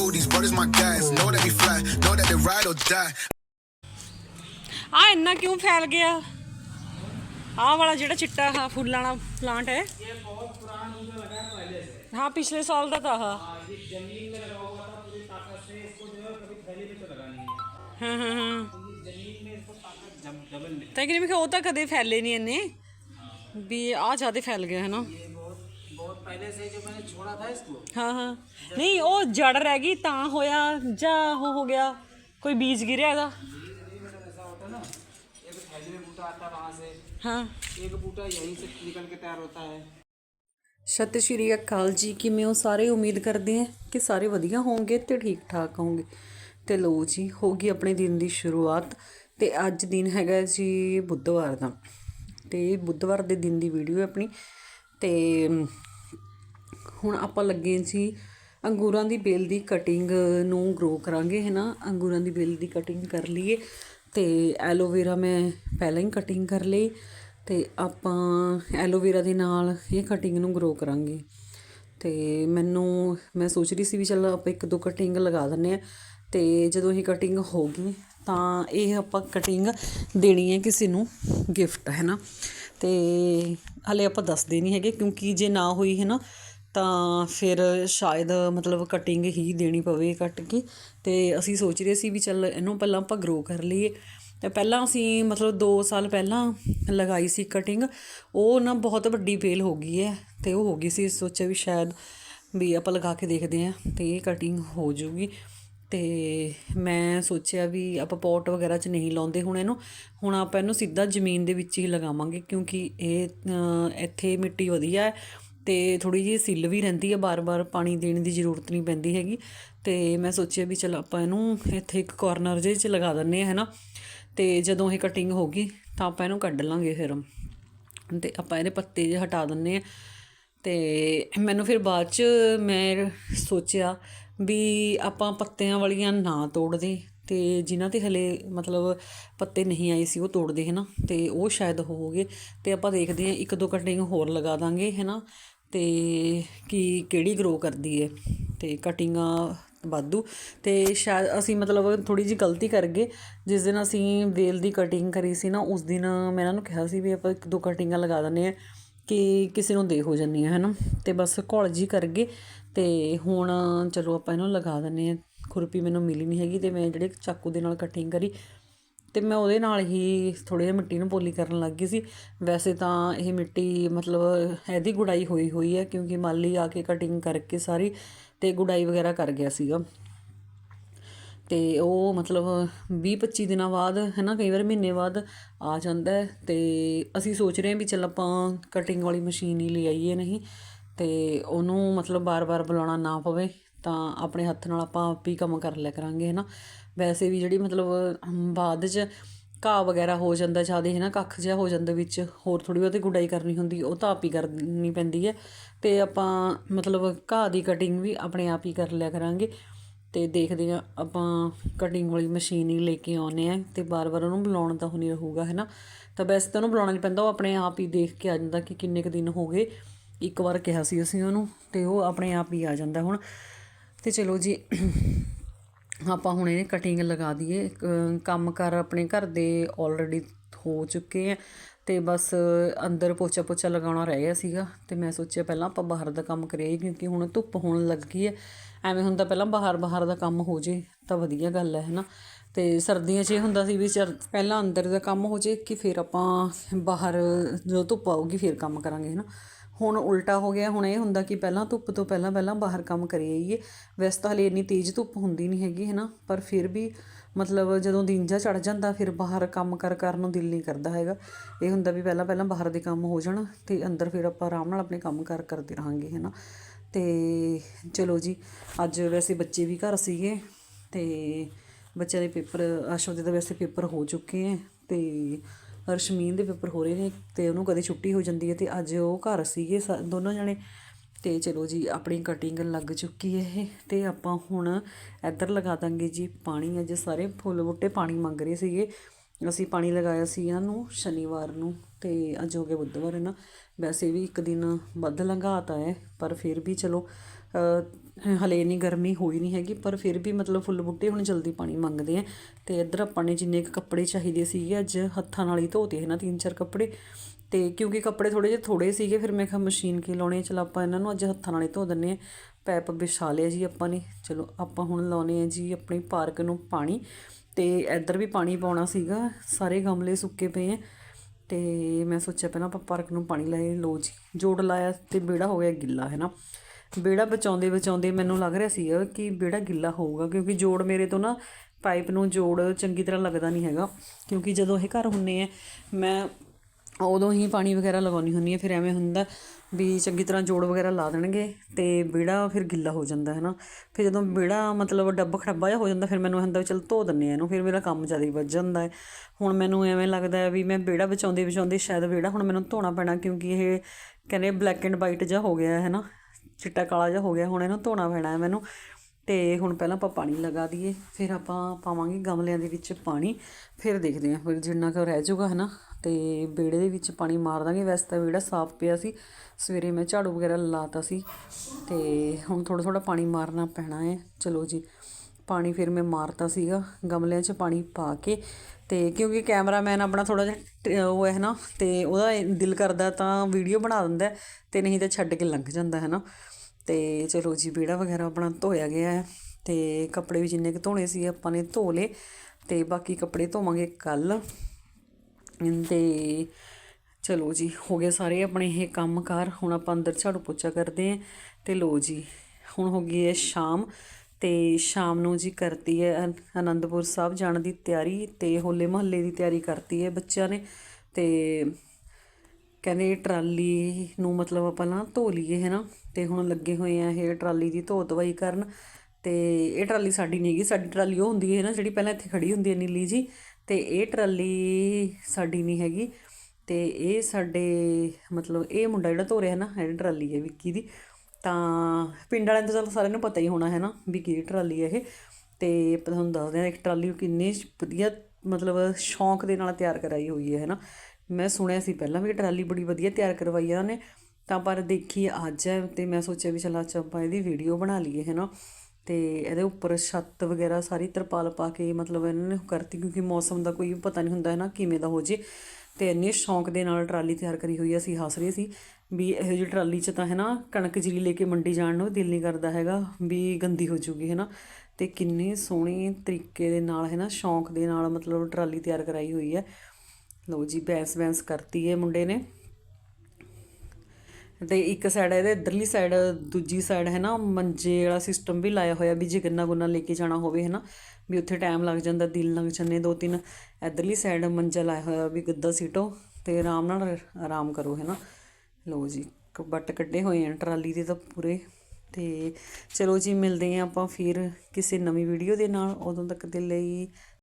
know these brothers my guys. Know that we fly, know that they ride or die. ਆ ਇੰਨਾ ਕਿਉਂ ਫੈਲ ਗਿਆ ਆਹ ਵਾਲਾ ਜਿਹੜਾ ਚਿੱਟਾ ਹਾਂ ਫੁੱਲਾਂ ਵਾਲਾ ਪਲਾਂਟ ਹੈ ये बहुत पुराना उनका लगा है पहले से ਹਾਂ ਪਿਛਲੇ ਸਾਲ ਦਾ ਤਾਂ ਆਹ हाँ, ये जमीन में लगा हुआ था पूरी ताकत से इसको जो है कभी थैली में तो लगानी है ਹਾਂ ਹਾਂ ਹਾਂ तो ये जमीन में इसको ताकत जब डबल मिली ਤਾਂ ਕਿ ਮੈਂ ਕਿਹਾ ਉਹ ਤਾਂ ਕਦੇ ਫੈਲੇ ਨਹੀਂ ਇੰਨੇ ਵੀ ਆ ਜ਼ਿਆਦਾ ਫੈਲ ਗਿਆ ਹੈ ਨਾ ये बहुत बहुत पहले से जो मैंने छोड़ा था इसको ਹਾਂ ਹਾਂ ਨਹੀਂ ਉਹ ਜੜ ਰਹਿ ਗਈ ਤਾਂ ਹੋਇਆ ਜਾਂ ਉਹ ਹੋ ਗਿਆ ਕੋਈ ਬੀਜ ਗਿਰਿਆ ਇਹਦਾ धीरे धीरे मतलब ऐसा होता है ना एक थैली में बूटा आता है वहाँ से ਹਾਂ एक बूटा यहीं से निकल के तैयार होता है ਸਤਿ ਸ਼੍ਰੀ ਅਕਾਲ ਜੀ ਕਿਵੇਂ ਹੋ ਸਾਰੇ ਉਮੀਦ ਕਰਦੇ ਹਾਂ ਕਿ ਸਾਰੇ ਵਧੀਆ ਹੋਵੋਗੇ ਤੇ ਠੀਕ ਠਾਕ ਹੋਵੋਗੇ ਤੇ ਲੋ ਜੀ ਹੋ ਗਈ ਆਪਣੇ ਦਿਨ ਦੀ ਸ਼ੁਰੂਆਤ ਤੇ ਅੱਜ ਦਿਨ ਹੈਗਾ ਜੀ ਬੁੱਧਵਾਰ ਦਾ ਤੇ ਬੁੱਧਵਾਰ ਦੇ ਦਿਨ ਦੀ ਵੀਡੀਓ ਹੈ ਆਪਣੀ ਤੇ ਹੁਣ ਆਪਾਂ ਲੱਗੇ ਜੀ ਅੰਗੂਰਾਂ ਦੀ ਬੇਲ ਦੀ ਕਟਿੰਗ ਨੂੰ ਗਰੋ ਕਰਾਂਗੇ, ਹੈ ਨਾ? ਅੰਗੂਰਾਂ ਦੀ ਬੇਲ ਦੀ ਕਟਿੰਗ ਕਰ ਲਈਏ ਤੇ ਐਲੋਵੇਰਾ ਮੈਂ ਪਹਿਲਾਂ ਹੀ ਕਟਿੰਗ ਕਰ ਲਈ ਤੇ ਆਪਾਂ ਐਲੋਵੇਰਾ ਦੇ ਨਾਲ ਇਹ ਕਟਿੰਗ ਨੂੰ ਗਰੋ ਕਰਾਂਗੇ। ਤੇ ਮੈਨੂੰ, ਮੈਂ ਸੋਚ ਰਹੀ ਸੀ ਵੀ ਚੱਲ ਆਪਾਂ ਇੱਕ ਦੋ ਕਟਿੰਗ ਲਗਾ ਦਿੰਨੇ ਆ ਤੇ ਜਦੋਂ ਇਹ ਕਟਿੰਗ ਹੋ ਗਈ ਤਾਂ ਇਹ ਆਪਾਂ ਕਟਿੰਗ ਦੇਣੀ ਹੈ ਕਿਸੇ ਨੂੰ ਗਿਫਟ ਹੈ ਨਾ? ਤੇ ਹਲੇ ਆਪਾਂ ਦੱਸਦੇ ਨਹੀਂ ਹੈਗੇ ਕਿਉਂਕਿ ਜੇ ਨਾ ਹੋਈ, ਹੈ ਨਾ ਤਾਂ ਫਿਰ ਸ਼ਾਇਦ ਮਤਲਬ ਕਟਿੰਗ ਹੀ ਦੇਣੀ ਪਵੇ ਕੱਟ ਕੇ। ਅਤੇ ਅਸੀਂ ਸੋਚ ਰਹੇ ਸੀ ਵੀ ਚੱਲ ਇਹਨੂੰ ਪਹਿਲਾਂ ਆਪਾਂ ਗਰੋ ਕਰ ਲਈਏ। ਤਾਂ ਪਹਿਲਾਂ ਅਸੀਂ ਮਤਲਬ 2 ਸਾਲ ਪਹਿਲਾਂ ਲਗਾਈ ਸੀ ਕਟਿੰਗ ਉਹ ਨਾ ਬਹੁਤ ਵੱਡੀ ਫੇਲ ਹੋ ਗਈ ਹੈ ਤੇ ਉਹ ਹੋ ਗਈ ਸੀ, ਸੋਚਿਆ ਵੀ ਸ਼ਾਇਦ ਵੀ ਆਪਾਂ ਲਗਾ ਕੇ ਦੇਖਦੇ ਆਂ ਤੇ ਇਹ ਕਟਿੰਗ ਹੋ ਜੂਗੀ ਤੇ ਮੈਂ ਸੋਚਿਆ ਵੀ ਆਪਾਂ ਪੋਟ ਵਗੈਰਾ 'ਚ ਨਹੀਂ ਲਾਉਂਦੇ ਹੁਣ ਇਹਨੂੰ। ਹੁਣ ਆਪਾਂ ਇਹਨੂੰ ਸਿੱਧਾ ਜ਼ਮੀਨ ਦੇ ਵਿੱਚ ਹੀ ਲਗਾਵਾਂਗੇ ਕਿਉਂਕਿ ਇਹ ਇੱਥੇ ਮਿੱਟੀ ਵਧੀਆ ਹੈ। ਅਤੇ ਥੋੜ੍ਹੀ ਜਿਹੀ ਸਿੱਲ ਵੀ ਰਹਿੰਦੀ ਹੈ ਵਾਰ ਵਾਰ ਪਾਣੀ ਦੇਣ ਦੀ ਜ਼ਰੂਰਤ ਨਹੀਂ ਪੈਂਦੀ ਹੈਗੀ। ਅਤੇ ਮੈਂ ਸੋਚਿਆ ਵੀ ਚਲ ਆਪਾਂ ਇਹਨੂੰ ਇੱਥੇ ਇੱਕ ਕੋਰਨਰ ਜਿਹੇ 'ਚ ਲਗਾ ਦਿੰਦੇ ਹਾਂ ਹੈ ਨਾ ਅਤੇ ਜਦੋਂ ਇਹ ਕਟਿੰਗ ਹੋ ਗਈ, ਤਾਂ ਆਪਾਂ ਇਹਨੂੰ ਕੱਢ ਲਾਂਗੇ ਫਿਰ। ਅਤੇ ਆਪਾਂ ਇਹਦੇ ਪੱਤੇ ਜਿਹੇ ਹਟਾ ਦਿੰਦੇ ਹਾਂ। ਅਤੇ ਮੈਨੂੰ ਫਿਰ ਬਾਅਦ ਚ ਮੈਂ ਸੋਚਿਆ ਵੀ ਆਪਾਂ ਪੱਤਿਆਂ ਵਾਲੀਆਂ ਨਾ ਤੋੜਦੇ। ਤੇ ਜਿਨ੍ਹਾਂ ਤੇ ਹਲੇ ਮਤਲਬ ਪੱਤੇ ਨਹੀਂ ਆਏ ਸੀ, ਉਹ ਤੋੜਦੇ ਹੈ ਨਾ ਤੇ ਉਹ ਸ਼ਾਇਦ ਹੋਗੇ ਤੇ ਆਪਾਂ ਦੇਖਦੇ ਹਾਂ, ਇੱਕ ਦੋ ਕਟਿੰਗ ਹੋਰ ਲਗਾ ਦਾਂਗੇ ਹੈ ਨਾ ਅਤੇ ਕੀ, ਕਿਹੜੀ ਗਰੋ ਕਰਦੀ ਹੈ ਅਤੇ ਕਟਿੰਗਾਂ ਵਾਧੂ। ਅਤੇ ਸ਼ਾਇਦ ਅਸੀਂ ਮਤਲਬ ਥੋੜ੍ਹੀ ਜਿਹੀ ਗਲਤੀ ਕਰ ਗਏ। ਜਿਸ ਦਿਨ ਅਸੀਂ ਵੇਲ ਦੀ ਕਟਿੰਗ ਕਰੀ ਸੀ ਨਾ, ਉਸ ਦਿਨ ਮੈਂ ਇਹਨਾਂ ਨੂੰ ਕਿਹਾ ਸੀ ਵੀ ਆਪਾਂ ਇੱਕ ਦੋ ਕਟਿੰਗਾਂ ਲਗਾ ਦਿੰਦੇ ਹਾਂ ਕਿ ਕਿਸੇ ਨੂੰ ਦੇ ਹੋ ਜਾਂਦੀ ਹੈ ਨਾ ਅਤੇ ਬਸ ਘੋਲ ਜੀ ਕਰ ਗਏ। ਅਤੇ ਹੁਣ ਚਲੋ ਆਪਾਂ ਇਹਨੂੰ ਲਗਾ ਦਿੰਦੇ ਹਾਂ। ਖੁਰਪੀ ਮੈਨੂੰ ਮਿਲੀ ਨਹੀਂ ਹੈਗੀ ਅਤੇ ਮੈਂ ਜਿਹੜੇ ਚਾਕੂ ਦੇ ਨਾਲ ਕਟਿੰਗ ਕਰੀ ਅਤੇ ਮੈਂ ਉਹਦੇ ਨਾਲ ਹੀ ਥੋੜੀ ਜਿਹੀ ਮਿੱਟੀ ਨੂੰ ਪੋਲੀ ਕਰਨ ਲੱਗ ਗਈ ਸੀ। ਵੈਸੇ ਤਾਂ ਇਹ ਮਿੱਟੀ ਮਤਲਬ ਇਹਦੀ ਗੁਡਾਈ ਹੋਈ ਹੋਈ ਹੈ ਕਿਉਂਕਿ ਮਾਲੀ ਆ ਕੇ ਕਟਿੰਗ ਕਰਕੇ ਸਾਰੀ ਅਤੇ ਗੁਡਾਈ ਵਗੈਰਾ ਕਰ ਗਿਆ ਸੀਗਾ। ਅਤੇ ਉਹ ਮਤਲਬ 20-25 ਦਿਨਾਂ ਬਾਅਦ ਹੈ ਨਾ ਕਈ ਵਾਰ ਮਹੀਨੇ ਬਾਅਦ ਆ ਜਾਂਦਾ ਅਤੇ ਅਸੀਂ ਸੋਚ ਰਹੇ ਹਾਂ ਵੀ ਚੱਲ ਆਪਾਂ ਕਟਿੰਗ ਵਾਲੀ ਮਸ਼ੀਨ ਹੀ ਲੈ ਆਈਏ ਨਹੀਂ ਤੇ ਉਹਨੂੰ ਮਤਲਬ ਬਾਰ-ਬਾਰ ਬੁਲਾਉਣਾ ਨਾ ਪਵੇ ਤਾਂ ਆਪਣੇ ਹੱਥ ਨਾਲ ਆਪਾਂ ਆਪ ਹੀ ਕੰਮ ਕਰ ਲਿਆ ਕਰਾਂਗੇ ਹੈ ਨਾ ਵੈਸੇ ਵੀ ਜਿਹੜੀ ਮਤਲਬ ਬਾਅਦ 'ਚ ਘਾਹ ਵਗੈਰਾ ਹੋ ਜਾਂਦਾ ਜ਼ਿਆਦਾ ਹੈ ਨਾ ਕੱਖ ਜਿਹਾ ਹੋ ਜਾਂਦਾ ਵਿੱਚ, ਹੋਰ ਥੋੜੀ ਬਹੁਤੀ ਗੁਡਾਈ ਕਰਨੀ ਹੁੰਦੀ, ਉਹ ਤਾਂ ਆਪ ਹੀ ਕਰਨੀ ਪੈਂਦੀ ਹੈ। ਅਤੇ ਆਪਾਂ ਮਤਲਬ ਘਾਹ ਦੀ ਕਟਿੰਗ ਵੀ ਆਪਣੇ ਆਪ ਹੀ ਕਰ ਲਿਆ ਕਰਾਂਗੇ। ਅਤੇ ਦੇਖਦੇ ਹਾਂ, ਆਪਾਂ ਕਟਿੰਗ ਵਾਲੀ ਮਸ਼ੀਨ ਹੀ ਲੈ ਕੇ ਆਉਨੇ ਆ ਅਤੇ ਬਾਰ-ਬਾਰ ਉਹਨੂੰ ਬੁਲਾਉਣ ਤਾਂ ਹੋ ਨਹੀਂ ਰਹੂਗਾ, ਹੈ ਨਾ? ਤਾਂ ਵੈਸੇ ਤਾਂ ਉਹਨੂੰ ਬੁਲਾਉਣਾ ਨਹੀਂ ਪੈਂਦਾ, ਉਹ ਆਪਣੇ ਆਪ ਹੀ ਦੇਖ ਕੇ ਆ ਜਾਂਦਾ ਕਿ ਕਿੰਨੇ ਕੁ ਦਿਨ ਹੋ ਗਏ, ਇੱਕ ਵਾਰ ਕਿਹਾ ਸੀ ਅਸੀਂ ਉਹਨੂੰ ਅਤੇ ਉਹ ਆਪਣੇ ਆਪ ਹੀ ਆ ਜਾਂਦਾ ਹੁਣ। ਅਤੇ ਚਲੋ ਜੀ ਆਪਾਂ ਹੁਣ ਇਹਨੇ ਕਟਿੰਗ ਲਗਾ ਦਈਏ ਕ- ਕੰਮ ਕਰ ਆਪਣੇ ਘਰ ਦੇ ਆਲਰੇਡੀ ਹੋ ਚੁੱਕੇ ਆ ਤੇ ਬਸ ਅੰਦਰ ਪੋਚਾ ਪੋਚਾ ਲਗਾਉਣਾ ਰਹਿ ਗਿਆ ਸੀਗਾ ਤੇ ਮੈਂ ਸੋਚਿਆ ਪਹਿਲਾਂ ਆਪਾਂ ਬਾਹਰ ਦਾ ਕੰਮ ਕਰੀਏ ਕਿਉਂਕਿ ਹੁਣ ਧੁੱਪ ਹੋਣ ਲੱਗੀ ਹੈ ਐਵੇਂ ਹੁੰਦਾ ਪਹਿਲਾਂ ਬਾਹਰ ਬਾਹਰ ਦਾ ਕੰਮ ਹੋ ਜੇ ਤਾਂ ਵਧੀਆ ਗੱਲ ਹੈ, ਹਨਾ? ਅਤੇ ਸਰਦੀਆਂ 'ਚ ਇਹ ਹੁੰਦਾ ਸੀ ਵੀ ਚੱਲ ਪਹਿਲਾਂ ਅੰਦਰ ਦਾ ਕੰਮ ਹੋ ਜੇ ਕਿ ਫਿਰ ਆਪਾਂ ਬਾਹਰ ਜਦੋਂ ਧੁੱਪ ਆਊਗੀ ਫਿਰ ਕੰਮ ਕਰਾਂਗੇ ਹੈ ਨਾ ਹੁਣ ਉਲਟਾ ਹੋ ਗਿਆ, ਹੁਣ ਇਹ ਹੁੰਦਾ ਕਿ ਪਹਿਲਾਂ ਧੁੱਪ ਤੋਂ ਪਹਿਲਾਂ ਪਹਿਲਾਂ ਬਾਹਰ ਕੰਮ ਕਰੀ ਆਈਏ ਵੈਸੇ ਤਾਂ ਹਲੇ ਇੰਨੀ ਤੇਜ਼ ਧੁੱਪ ਹੁੰਦੀ ਨਹੀਂ ਹੈਗੀ ਹੈ ਨਾ ਪਰ ਫਿਰ ਵੀ ਮਤਲਬ ਜਦੋਂ ਦਿਨ ਜਾ ਚੜ ਜਾਂਦਾ ਫਿਰ ਬਾਹਰ ਕੰਮ ਕਰ ਕਰਨ ਨੂੰ ਦਿਲ ਨਹੀਂ ਕਰਦਾ ਹੈਗਾ। ਇਹ ਹੁੰਦਾ ਵੀ ਪਹਿਲਾਂ ਪਹਿਲਾਂ ਬਾਹਰ ਦੇ ਕੰਮ ਹੋ ਜਾਣ ਤੇ ਅੰਦਰ ਫਿਰ ਆਪਾਂ ਆਰਾਮ ਨਾਲ ਆਪਣੇ ਕੰਮ ਕਰ ਕਰਦੇ ਰਹਾਂਗੇ ਹੈ ਨਾ ਤੇ ਚਲੋ ਜੀ, ਅੱਜ ਵੈਸੇ ਬੱਚੇ ਵੀ ਘਰ ਸੀਗੇ ਤੇ ਬੱਚਿਆਂ ਦੇ ਪੇਪਰ ਆਸ਼ਵ ਦੇ ਤਾਂ ਵੈਸੇ ਪੇਪਰ ਹੋ ਚੁੱਕੇ ਹੈ ਅਤੇ ਹਰਸ਼ਮੀਨ ਦੇ ਪੇਪਰ ਹੋ ਰਹੇ ਨੇ ਅਤੇ ਉਹਨੂੰ ਕਦੇ ਛੁੱਟੀ ਹੋ ਜਾਂਦੀ ਹੈ ਅਤੇ ਅੱਜ ਉਹ ਘਰ ਸੀਗੇ ਸਾ- ਦੋਨੋਂ ਜਣੇ। ਅਤੇ ਚਲੋ ਜੀ, ਆਪਣੀ ਕਟਿੰਗ ਲੱਗ ਚੁੱਕੀ ਹੈ ਇਹ। ਅਤੇ ਆਪਾਂ ਹੁਣ ਇੱਧਰ ਲਗਾ ਦਾਂਗੇ ਜੀ ਪਾਣੀ, ਅੱਜ ਸਾਰੇ ਫੁੱਲ ਬੂਟੇ ਪਾਣੀ ਮੰਗ ਰਹੇ ਸੀਗੇ। ਅਸੀਂ ਪਾਣੀ ਲਗਾਇਆ ਸੀ ਇਹਨਾਂ ਨੂੰ ਸ਼ਨੀਵਾਰ ਨੂੰ ਤੇ ਅੱਜ ਹੋ ਗਿਆ ਬੁੱਧਵਾਰ ਹੈ ਨਾ। ਵੈਸੇ ਵੀ ਇੱਕ ਦਿਨ ਵੱਧ ਲੰਘਾਤਾ ਹੈ, ਪਰ ਫਿਰ ਵੀ ਚਲੋ ਹਲੇ ਨਹੀਂ ਗਰਮੀ ਹੋਈ ਨਹੀਂ ਹੈਗੀ, ਪਰ ਫਿਰ ਵੀ ਮਤਲਬ ਫੁੱਲ ਬੂਟੇ ਹੁਣ ਜਲਦੀ ਪਾਣੀ ਮੰਗਦੇ ਆ। ਤੇ ਇੱਧਰ ਆਪਾਂ ਨੇ ਜਿੰਨੇ ਕੁ ਕੱਪੜੇ ਚਾਹੀਦੇ ਸੀਗੇ, ਅੱਜ ਹੱਥਾਂ ਨਾਲ ਹੀ ਧੋਤੇ ਹੈ ਨਾ, ਤਿੰਨ ਚਾਰ ਕੱਪੜੇ। ਤੇ ਕਿਉਂਕਿ ਕੱਪੜੇ ਥੋੜੇ ਜਿਹੇ ਥੋੜੇ ਸੀਗੇ ਫਿਰ ਮੈਂ ਕਿਹਾ ਮਸ਼ੀਨ ਕੀ ਲਾਉਣੀ ਆ, ਚਲ ਆਪਾਂ ਇਹਨਾਂ ਨੂੰ ਅੱਜ ਹੱਥਾਂ ਨਾਲ ਹੀ ਧੋ ਦਿੰਨੇ ਆ ਪੈਪ ਵਿਛਾ ਲਿਆ ਜੀ ਆਪਾਂ ਨੇ। ਚਲੋ ਆਪਾਂ ਹੁਣ ਲਾਉਨੇ ਆ ਜੀ ਆਪਣੀ ਪਾਰਕ ਨੂੰ ਪਾਣੀ। ਤੇ ਇੱਧਰ ਵੀ ਪਾਣੀ ਪਾਉਣਾ ਸੀਗਾ ਸਾਰੇ ਗਮਲੇ ਸੁੱਕੇ ਪਏ ਆ ਤੇ ਮੈਂ ਸੋਚਿਆ ਪਹਿਲਾਂ ਆਪਾਂ ਪਾਰਕ ਨੂੰ ਪਾਣੀ ਲਾਏ ਲੋ ਜੀ ਜੋੜ ਲਾਇਆ ਤੇ ਬੇੜਾ ਹੋ ਗਿਆ ਗਿੱਲਾ ਹੈ ਨਾ? ਬੇੜਾ ਬਚਾਉਂਦੇ ਬਚਾਉਂਦੇ ਮੈਨੂੰ ਲੱਗ ਰਿਹਾ ਸੀਗਾ ਕਿ ਬੇੜਾ ਗਿੱਲਾ ਹੋਊਗਾ ਕਿਉਂਕਿ ਜੋੜ ਮੇਰੇ ਤੋਂ ਨਾ ਪਾਈਪ ਨੂੰ ਜੋੜ ਚੰਗੀ ਤਰ੍ਹਾਂ ਲੱਗਦਾ ਨਹੀਂ ਹੈਗਾ। ਕਿਉਂਕਿ ਜਦੋਂ ਇਹ ਘਰ ਹੁੰਨੇ ਆ ਮੈਂ ਉਦੋਂ ਹੀ ਪਾਣੀ ਵਗੈਰਾ ਲਗਾਉਂਦੀ ਹੁੰਦੀ ਹਾਂ, ਫਿਰ ਐਵੇਂ ਹੁੰਦਾ ਵੀ ਚੰਗੀ ਤਰ੍ਹਾਂ ਜੋੜ ਵਗੈਰਾ ਲਾ ਦੇਣਗੇ ਅਤੇ ਵਿਹੜਾ ਫਿਰ ਗਿੱਲਾ ਹੋ ਜਾਂਦਾ ਹੈ ਨਾ ਫਿਰ ਜਦੋਂ ਬੇੜਾ ਮਤਲਬ ਡੱਬ ਖੜੱਬਾ ਜਿਹਾ ਹੋ ਜਾਂਦਾ, ਫਿਰ ਮੈਨੂੰ ਹੁੰਦਾ ਵੀ ਚਲ ਧੋ ਦਿੰਦੇ ਹਾਂ ਇਹਨੂੰ, ਫਿਰ ਮੇਰਾ ਕੰਮ ਜ਼ਿਆਦਾ ਹੀ ਵੱਧ ਜਾਂਦਾ ਹੈ। ਹੁਣ ਮੈਨੂੰ ਐਵੇਂ ਲੱਗਦਾ ਵੀ ਮੈਂ ਵਿਹੜਾ ਬਚਾਉਂਦੇ ਬਚਾਉਂਦੇ ਸ਼ਾਇਦ ਵਿਹੜਾ ਹੁਣ ਮੈਨੂੰ ਧੋਣਾ ਪੈਣਾ, ਕਿਉਂਕਿ ਇਹ ਕਹਿੰਦੇ ਬਲੈਕ ਐਂਡ ਵਾਈਟ ਜਿਹਾ ਹੋ ਗਿਆ ਹੈ ਨਾ ਚਿੱਟਾ ਕਾਲਾ ਜਿਹਾ ਹੋ ਗਿਆ, ਹੁਣ ਇਹਨੂੰ ਧੋਣਾ ਪੈਣਾ ਹੈ ਮੈਨੂੰ। ਤੇ ਹੁਣ ਪਹਿਲਾਂ ਆਪਾਂ ਪਾਣੀ ਲਗਾ ਦਈਏ, ਫਿਰ ਆਪਾਂ ਪਾਵਾਂਗੇ ਗਮਲਿਆਂ ਦੇ ਵਿੱਚ ਪਾਣੀ, ਫਿਰ ਦੇਖਦੇ ਹਾਂ, ਫਿਰ ਜਿੰਨਾ ਕੁ ਰਹਿ ਜਾਊਗਾ ਹੈ ਨਾ ਤੇ ਵਿਹੜੇ ਦੇ ਵਿੱਚ ਪਾਣੀ ਮਾਰ ਦਾਂਗੇ। ਵੈਸੇ ਤਾਂ ਵਿਹੜਾ ਸਾਫ਼ ਪਿਆ ਸੀ। ਸਵੇਰੇ ਮੈਂ ਝਾੜੂ ਵਗੈਰਾ ਲਾਤਾ ਸੀ ਤੇ ਹੁਣ ਥੋੜਾ ਥੋੜਾ ਪਾਣੀ ਮਾਰਨਾ ਪੈਣਾ ਹੈ। ਚਲੋ ਜੀ ਪਾਣੀ ਫਿਰ ਮੈਂ ਮਾਰਤਾ ਸੀਗਾ ਗਮਲਿਆਂ 'ਚ ਪਾਣੀ ਪਾ ਕੇ ਤੇ ਕਿਉਂਕਿ ਕੈਮਰਾਮੈਨ ਆਪਣਾ ਥੋੜਾ ਜਿਹਾ ਟ- ਉਹ ਹੈ ਨਾ ਤੇ ਉਹਦਾ ਦਿਲ ਕਰਦਾ ਤਾਂ ਵੀਡੀਓ ਬਣਾ ਦਿੰਦਾ ਹੈ, ਤੇ ਨਹੀਂ ਤਾਂ ਛੱਡ ਕੇ ਲੰਘ ਜਾਂਦਾ ਹੈ ਨਾ। ਤੇ ਚਲੋ ਜੀ ਵਿਹੜਾ ਵਗੈਰਾ ਆਪਣਾ ਧੋਇਆ ਗਿਆ ਹੈ ਤੇ ਕੱਪੜੇ ਵੀ ਜਿੰਨੇ ਕੁ ਧੋਣੇ ਸੀ ਆਪਾਂ ਨੇ ਧੋ ਲਏ ਤੇ ਬਾਕੀ ਕੱਪੜੇ ਧੋਵਾਂਗੇ ਕੱਲ ਅਤੇ ਚਲੋ ਜੀ, ਹੋ ਗਏ ਸਾਰੇ ਆਪਣੇ ਇਹ ਕੰਮ ਕਾਰ। ਹੁਣ ਆਪਾਂ ਅੰਦਰ ਝਾੜੂ ਪੋਚਾ ਕਰਦੇ ਆਂ ਅਤੇ ਲੋ ਜੀ, ਹੁਣ ਹੋ ਗਈ ਹੈ ਸ਼ਾਮ ਅਤੇ ਸ਼ਾਮ ਨੂੰ ਜੀ ਕਰਤੀ ਹੈ ਅਨ- ਆਨੰਦਪੁਰ ਸਾਹਿਬ ਜਾਣ ਦੀ ਤਿਆਰੀ ਅਤੇ ਹੋਲੇ ਮਹੱਲੇ ਦੀ ਤਿਆਰੀ ਕਰਤੀ ਹੈ ਬੱਚਿਆਂ ਨੇ ਅਤੇ ਕਹਿੰਦੇ ਟਰਾਲੀ ਨੂੰ ਮਤਲਬ ਆਪਾਂ ਨਾ ਧੋ ਲਈਏ, ਹੈ ਨਾ? ਅਤੇ ਹੁਣ ਲੱਗੇ ਹੋਏ ਆ ਇਹ ਟਰਾਲੀ ਦੀ ਧੋ ਧਵਾਈ ਕਰਨ ਅਤੇ ਇਹ ਟਰਾਲੀ ਸਾਡੀ ਨਹੀਂ ਹੈਗੀ, ਸਾਡੀ ਟਰਾਲੀ ਉਹ ਹੁੰਦੀ ਹੈ ਨਾ ਜਿਹੜੀ ਪਹਿਲਾਂ ਇੱਥੇ ਖੜੀ ਹੁੰਦੀ ਹੈ ਨੀਲੀ ਜੀ ਤੇ ਇਹ ਟਰਾਲੀ ਸਾਡੀ ਨਹੀਂ ਹੈਗੀ ਤੇ ਇਹ ਸਾਡੇ ਮਤਲਬ ਇਹ ਮੁੰਡਾ ਜਿਹੜਾ ਧੋ ਰਿਹਾ ਨਾ, ਇਹ ਟਰਾਲੀ ਹੈ ਵਿੱਕੀ ਦੀ। ਤਾਂ ਪਿੰਡ ਵਾਲਿਆਂ ਤੋਂ ਤਾਂ ਚਲੋ ਸਾਰਿਆਂ ਨੂੰ ਪਤਾ ਹੀ ਹੋਣਾ ਹੈ ਨਾ ਵੀ ਕਿਹੜੀ ਟਰਾਲੀ ਹੈ ਇਹ। ਤੇ ਤੁਹਾਨੂੰ ਦੱਸਦੇ ਆ ਇੱਕ ਟਰਾਲੀ ਕਿੰਨੀ ਵਧੀਆ, ਮਤਲਬ ਸ਼ੌਂਕ ਦੇ ਨਾਲ ਤਿਆਰ ਕਰਾਈ ਹੋਈ ਹੈ ਨਾ ਮੈਂ ਸੁਣਿਆ ਸੀ ਪਹਿਲਾਂ ਵੀ ਇਹ ਟਰਾਲੀ ਬੜੀ ਵਧੀਆ ਤਿਆਰ ਕਰਵਾਈ ਆ ਉਹਨੇ। ਤਾਂ ਪਰ ਦੇਖੀ ਅੱਜ ਹੈ ਤੇ ਮੈਂ ਸੋਚਿਆ ਵੀ ਚਲ ਅੱਜ ਆਪਾਂ ਇਹਦੀ ਵੀਡੀਓ ਬਣਾ ਲਈਏ ਹੈ ਨਾ ਅਤੇ ਇਹਦੇ ਉੱਪਰ ਛੱਤ ਵਗੈਰਾ ਸਾਰੀ ਤਰਪਾਲ ਪਾ ਕੇ ਮਤਲਬ ਇਹਨਾਂ ਨੇ ਕਰਤੀ ਕਿਉਂਕਿ ਮੌਸਮ ਦਾ ਕੋਈ ਪਤਾ ਨਹੀਂ ਹੁੰਦਾ ਹੈ ਨਾ ਕਿਵੇਂ ਦਾ ਹੋ ਜੇ। ਤੇ ਇੰਨੇ ਸ਼ੌਂਕ ਦੇ ਨਾਲ ਟਰਾਲੀ ਤਿਆਰ ਕਰੀ ਹੋਈ ਆ, ਅਸੀਂ ਹੱਸ ਰਹੇ ਸੀ ਵੀ ਇਹੋ ਜਿਹੀ ਟਰਾਲੀ 'ਚ ਤਾਂ ਹੈ ਨਾ ਕਣਕ ਜੀਰੀ ਲੈ ਕੇ ਮੰਡੀ ਜਾਣ ਨੂੰ ਦਿਲ ਨਹੀਂ ਕਰਦਾ ਹੈਗਾ ਵੀ ਗੰਦੀ ਹੋ ਜੂਗੀ ਹੈ ਨਾ। ਤੇ ਕਿੰਨੇ ਸੋਹਣੇ ਤਰੀਕੇ ਦੇ ਨਾਲ, ਹੈ ਨਾ, ਸ਼ੌਂਕ ਦੇ ਨਾਲ ਮਤਲਬ ਟਰਾਲੀ ਤਿਆਰ ਕਰਾਈ ਹੋਈ ਹੈ। ਲਓ ਜੀ ਬੈਂਸ ਬੈਂਸ ਕਰਤੀ ਹੈ ਮੁੰਡੇ ਨੇ। ਤੇ ਇੱਕ ਸਾਈਡ ਇਹਦੇ, ਇਧਰਲੀ ਸਾਈਡ ਦੂਜੀ ਸਾਈਡ ਹੈ ਨਾ, ਮੰਜੇ ਵਾਲਾ ਸਿਸਟਮ ਵੀ ਲਾਇਆ ਹੋਇਆ ਵੀ ਜੇ ਗੰਨਾ ਗੁੰਨਾ ਲੈ ਕੇ ਜਾਣਾ ਹੋਵੇ, ਹੈ ਨਾ, ਵੀ ਉੱਥੇ ਟਾਈਮ ਲੱਗ ਜਾਂਦਾ, ਦਿਲ ਲੱਗ ਜਾਂਦੇ ਦੋ ਤਿੰਨ। ਇਧਰਲੀ ਸਾਈਡ ਮੰਜਾ ਲਾਇਆ ਹੋਇਆ ਵੀ ਗੱਦਾ ਸੀਟੋ ਤੇ ਆਰਾਮ ਨਾਲ ਆਰਾਮ ਕਰੋ, ਹੈ ਨਾ। ਲਓ ਜੀ, ਕ- ਬੱਟ ਕੱਢੇ ਹੋਏ ਆ, ਟਰਾਲੀ ਦੇ ਤਾਂ ਪੂਰੇ। ਤੇ ਚਲੋ ਜੀ, ਮਿਲਦੇ ਆ ਆਪਾਂ ਫਿਰ ਕਿਸੇ ਨਵੀਂ ਵੀਡੀਓ ਦੇ ਨਾਲ। ਉਦੋਂ ਤੱਕ ਦੇ ਲਈ